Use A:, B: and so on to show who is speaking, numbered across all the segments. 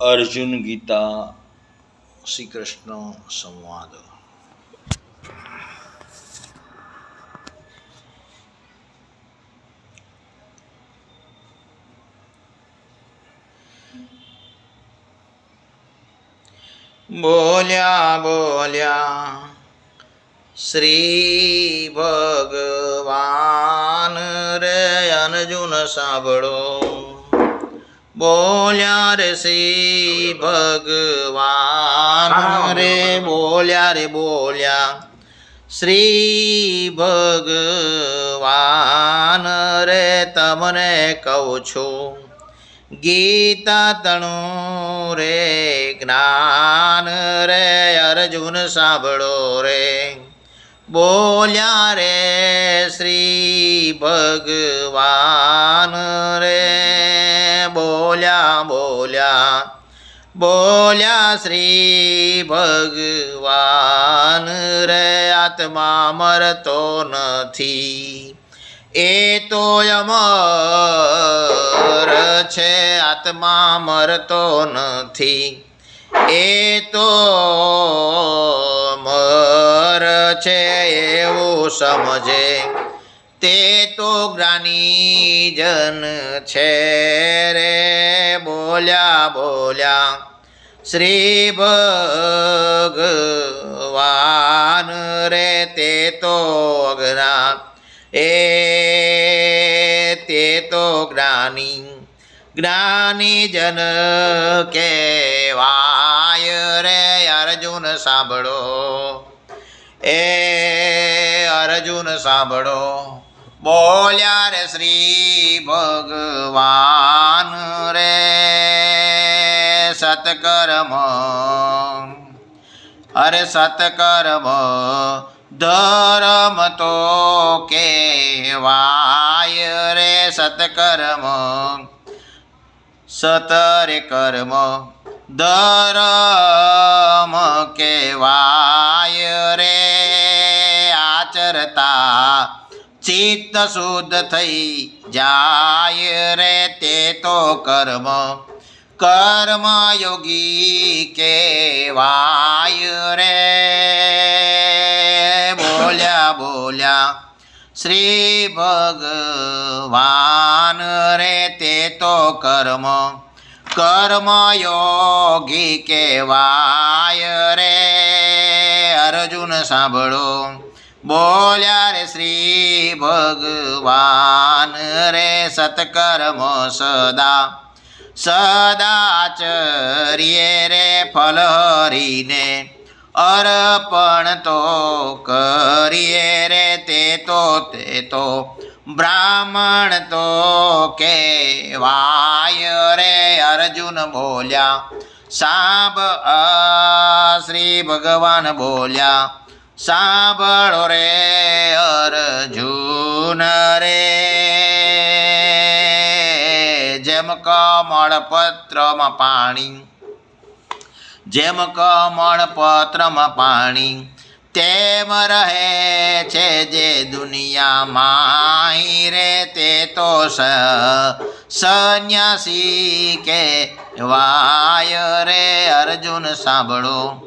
A: અર્જુન ગીતા શ્રી કૃષ્ણ સંવાદ. બોલ્યા બોલ્યા શ્રી ભગવાન રે અર્જુન સાંભળો. બોલ્યા રે શ્રી ભગવાન. રે બોલ્યા રે બોલ્યા શ્રી ભગવાન રે તમને કહું છું. ગીતા તણુ રે જ્ઞાન રે અર્જુન સાંભળો રે. બોલ્યા રે શ્રી ભગવાન રે. બોલ્યા બોલ્યા બોલ્યા શ્રી ભગવાન રે, આત્મા મરતો નથી. એ તો અમર છે, આત્મા મરતો નથી. એ તો મર છે, એવું સમજે. તે તો જ્ઞાની જન છે બોલ્યા બોલ્યા, શ્રી ભગવાન રે તે તો અઘરા એ તે તો જ્ઞાની જ્ઞાની જન કેવાય રે, અર્જુન સાંભળો, એ અર્જુન સાંભળો, બોલ્યા રે શ્રી ભગવાન રે. સતકર્મ, અરે સત્કર્મ ધર્મ તો કેવાય રે સત્કર્મ. સતરે કર્મ ધર્મ કેવાય રે આચરતા, ચિત્ત શુદ્ધ થઈ જાય રે તે તો કર્મ. કર્મ યોગી કેવાય રે બોલ્યા બોલ્યા શ્રી ભગવાન રે તે તો કર્મ કર્મયોગી કેવાય રે અર્જુન સાંભળો બોલ્યા રે શ્રી ભગવાન રે સત્કર્મ સદા સદાચર્યે રે ફલરીને અર્પણ તો કરીએ રે તે તો તે તો બ્રાહ્મણ તો કેવાય રે અર્જુન બોલ્યા આ શ્રી ભગવાન બોલ્યા, સાંભળો રે અર્જુન રે. જેમ કમળ પત્રમાં પાણી. જેમ કમળ પત્રમાં પાણી, તેમ રહે છે જે દુનિયામાં રે તે તો સ સંન્યાસી કે વાય રે અર્જુન સાંભળો.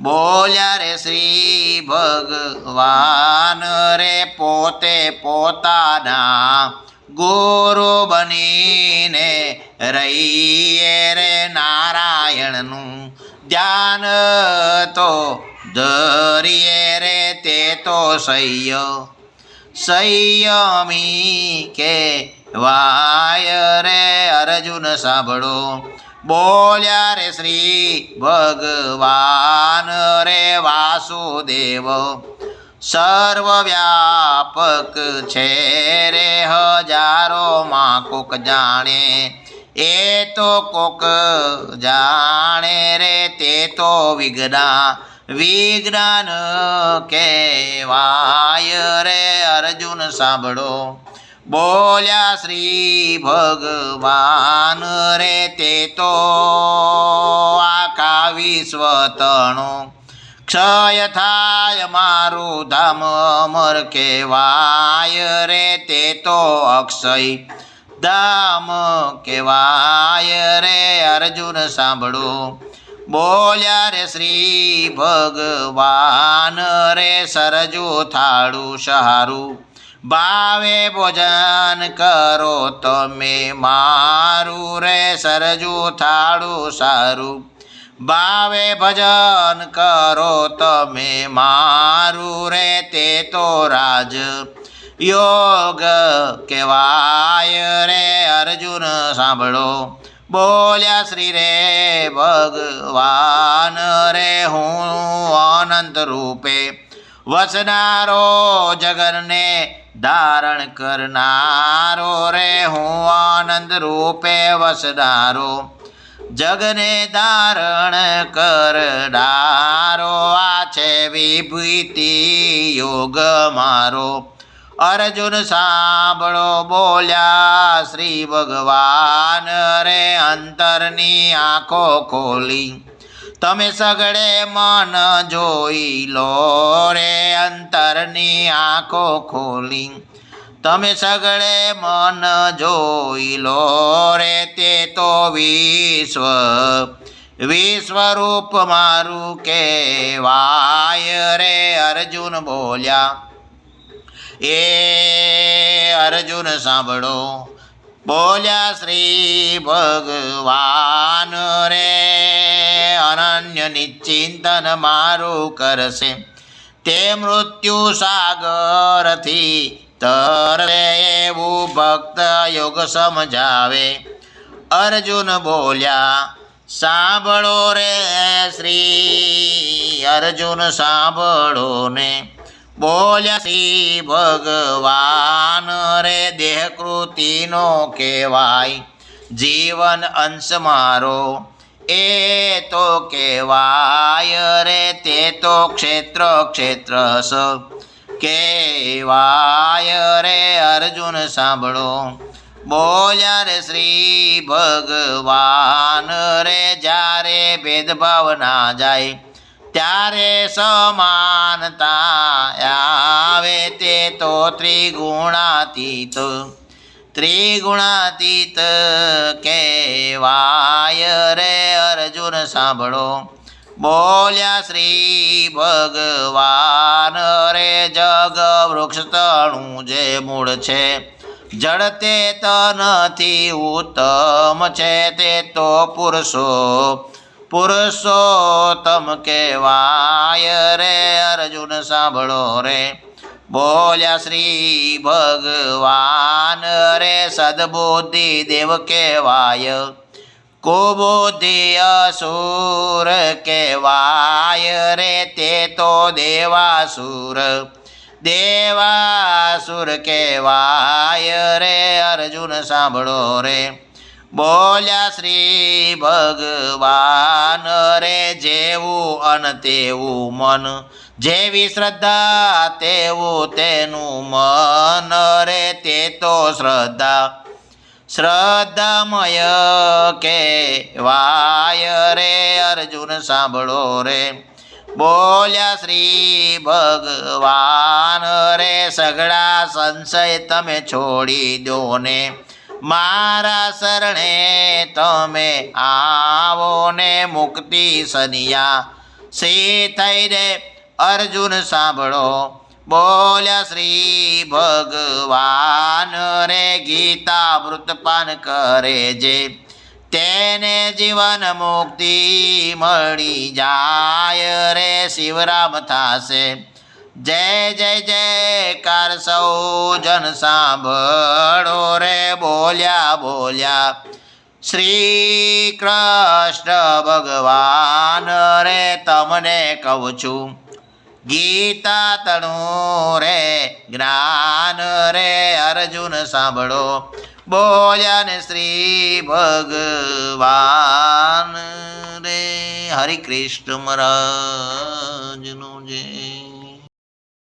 A: બોલ્યા રે શ્રી ભગવાન રે પોતે પોતાના ગુરુ બનીને રહીએ રે નારાયણનું ધ્યાન. તો ધરીએ રે તે તો સહ્ય સંયમી કે વાય રે અર્જુન, સાંભળો. બોલ્યા રે શ્રી ભગવાન રે વાસુદેવ. સર્વવ્યાપક છે રે હજારોમાં કોક જાણે, એ તો કોક જાણે રે, તે તો વિઘ્ના વિજ્ઞાન કહેવાય રે. અર્જુન સાંભળો, બોલ્યા શ્રી ભગવાન રે, તે તો આખા વિશ્વ તણું ક્ષય થાય મારું ધામ અમર કહેવાય રે તે તો અક્ષય ધામ કેવાય રે અર્જુન સાંભળો બોલ્યા રે શ્રી ભગવાન રે સરજુ થાળું સહારું ભાવે ભોજન કરો તમે મારું રે સરજુ થાળું સારું ભાવે ભજન કરો તમે મારું રે તે તો રાજ. યોગ કહેવાય રે અર્જુન, સાંભળો. બોલ્યા શ્રી રે, ભગવાન રે, હું અનંત રૂપે વસનારો જગનને ધારણ કરનારો રે, હું આનંદ રૂપે વસનારો. જગને ધારણ કરનારો આ છે વિભૂતિ યોગ મારો. અર્જુન સાંભળો બોલ્યા, શ્રી ભગવાન રે અંતરની આંખો ખોલી. તમે સગડે મન જોઈ લો રે અંતરની આંખો ખોલી. તમે સગળે મન જોઈ લો રે, તે તો વિશ્વ. વિશ્વરૂપ મારું કેવાય રે, અર્જુન બોલ્યા. એ અર્જુન સાંભળો. બોલ્યા શ્રી ભગવાન રે, અનન્ય નિશ્ચિંતન મારું કરશે. તે મૃત્યુ સાગરથી તરે એવું ભક્ત યોગ સમજાવે. અર્જુન બોલ્યા, સાંભળો રે શ્રી. અર્જુન સાંભળો ને બોલ્યા, શ્રી ભગવાન રે દેહકૃતિનો કહેવાય. જીવન અંશ મારો, એ તો કહેવાય રે, તે તો ક્ષેત્ર ક્ષેત્ર સ કહેવાય રે અર્જુન સાંભળો. બોલ્યા રે શ્રી ભગવાન રે, જ્યારે ભેદભાવ ના જાય, ત્યારે સમાનતા આવે તે તો ત્રિગુણાતીત. ત્રિગુણાતીત કેવાય રે અર્જુન સાંભળો. બોલ્યા શ્રી ભગવાન રે જગ વૃક્ષ તણું જે મૂળ છે, જડતે તનથી ઉત્તમ છે તે તો પુરુષો પુરુષોત્તમ કહેવાય રે અર્જુન સાંભળો રે. બોલ્યા શ્રી ભગવાન રે સદબુદ્ધિ દેવ કહેવાય. કુબુદ્ધિ અસુર કહેવાય રે તે તો દેવાસુર. દેવાસુર કહેવાય રે અર્જુન સાંભળો રે. બોલ્યા શ્રી ભગવાન રે જેવું અન તેવું મન. જેવી શ્રદ્ધા તેવું તેનું મન રે તે તો શ્રદ્ધા. શ્રદ્ધામય કહેવાય રે, અર્જુન સાંભળો રે. બોલ્યા શ્રી ભગવાન રે સગડા સંશય તમે છોડી દો ને. મારા શરણે તમે આવો ને, મુક્તિ સનિયા. સી રે? અર્જુન સાંભળો. બોલ્યા શ્રી ભગવાન રે ગીતા મૃતપાન કરે જે. તેને જીવન મુક્તિ મળી જાય રે શિવરામ થાશે. જય જય, જયકાર સૌ જન સાંભળો રે બોલ્યા બોલ્યા. શ્રી કૃષ્ણ ભગવાન રે તમને કહું છું. ગીતા તણું રે, જ્ઞાન રે, અર્જુન સાંભળો. બોલ્યા શ્રી ભગવાન રે. હરિ કૃષ્ણ મહારાજનો જય